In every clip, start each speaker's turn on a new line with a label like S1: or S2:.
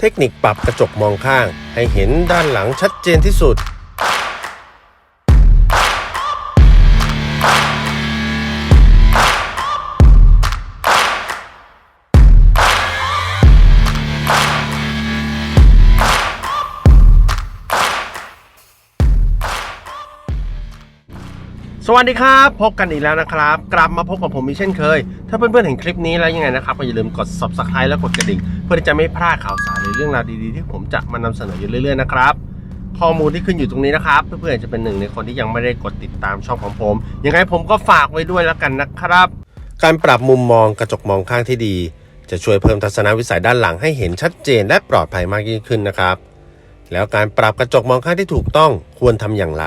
S1: เทคนิคปรับกระจกมองข้าง ให้เห็นด้านหลังชัดเจนที่สุด สวัสดีครับ พบกันอีกแล้วนะครับ กลับมาพบกับผมอีกเช่นเคย ถ้าเพื่อนๆเห็นคลิปนี้แล้วยังไงนะครับก็อย่าลืมกด subscribe และกดกระดิ่ง เพื่อที่จะไม่พลาดข่าวสารหรือเรื่องราวดีๆ ที่ผมจะมานำเสนออยู่เรื่อยๆนะครับข้อมูลที่ขึ้นอยู่ตรงนี้นะครับ เพื่อนๆจะเป็นหนึ่งในคนที่ยังไม่ได้กดติดตามช่องของผมยังไงผมก็ฝากไว้ด้วยแล้วกันนะครับ การปรับมุมมองกระจกมองข้างที่ดี จะช่วยเพิ่มทัศนวิสัยด้านหลังให้เห็นชัดเจนและปลอดภัยมากยิ่งขึ้นนะครับ แล้วการปรับกระจกมองข้างที่ถูกต้องควรทำอย่างไร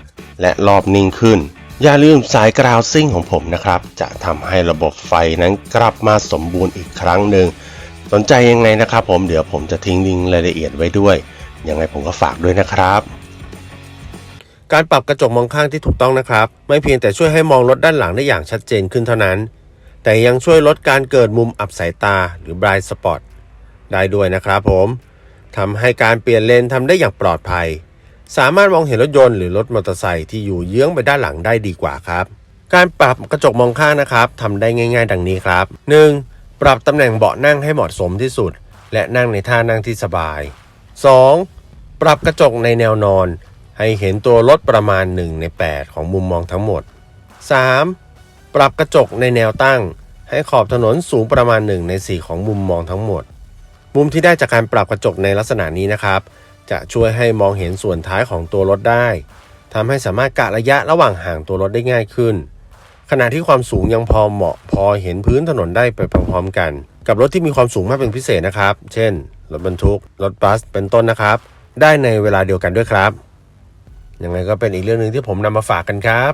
S1: และรอบนิ่งขึ้น อย่าลืมสายกราวซิ่งของผมนะครับ จะทำให้ระบบไฟนั้นกลับมาสมบูรณ์อีกครั้งหนึ่ง สนใจยังไงนะครับผมเดี๋ยวผมจะทิ้งลิงก์รายละเอียดไว้ด้วย ยังไงผมก็ฝากด้วยนะครับการปรับกระจกมองข้างที่ถูกต้องนะครับ ไม่เพียงแต่ช่วยให้มองรถด้านหลังได้อย่างชัดเจนขึ้นเท่านั้น แต่ยังช่วยลดการเกิดมุมอับสายตาหรือ blind spot ได้ด้วยนะครับผมทำให้การเปลี่ยนเลนทำได้อย่างปลอดภัย สามารถมองเห็นรถยนต์หรือรถมอเตอร์ไซค์ที่อยู่เยื้องไปด้านหลังได้ดีกว่าครับ การปรับกระจกมองข้างนะครับทำได้ง่าย ๆ ดังนี้ครับ 1. ปรับตำแหน่งเบาะนั่งให้เหมาะสมที่สุด และนั่งในท่านั่งที่สบาย 2. ปรับกระจกในแนวนอน ให้เห็นตัวรถประมาณ 1 ใน 8 ของมุมมองทั้งหมด 3. ปรับกระจกในแนวตั้ง ให้ขอบถนนสูงประมาณ 1 ใน 4 ของมุมมองทั้งหมด มุมที่ได้จากการปรับกระจกในลักษณะนี้นะครับ จะช่วยให้มองเห็นส่วนท้ายของตัวรถได้ทำให้สามารถกะระยะระหว่างห่างตัวรถได้ง่ายขึ้น ขณะที่ความสูงยังพอเหมาะพอเห็นพื้นถนนได้ไปพร้อมๆกัน กับรถที่มีความสูงมากเป็นพิเศษนะครับ เช่น รถบรรทุก รถบัส เป็นต้นนะครับ ได้ในเวลาเดียวกันด้วยครับยังไงก็เป็นอีกเรื่องหนึ่งที่ผมนำมาฝากกันครับ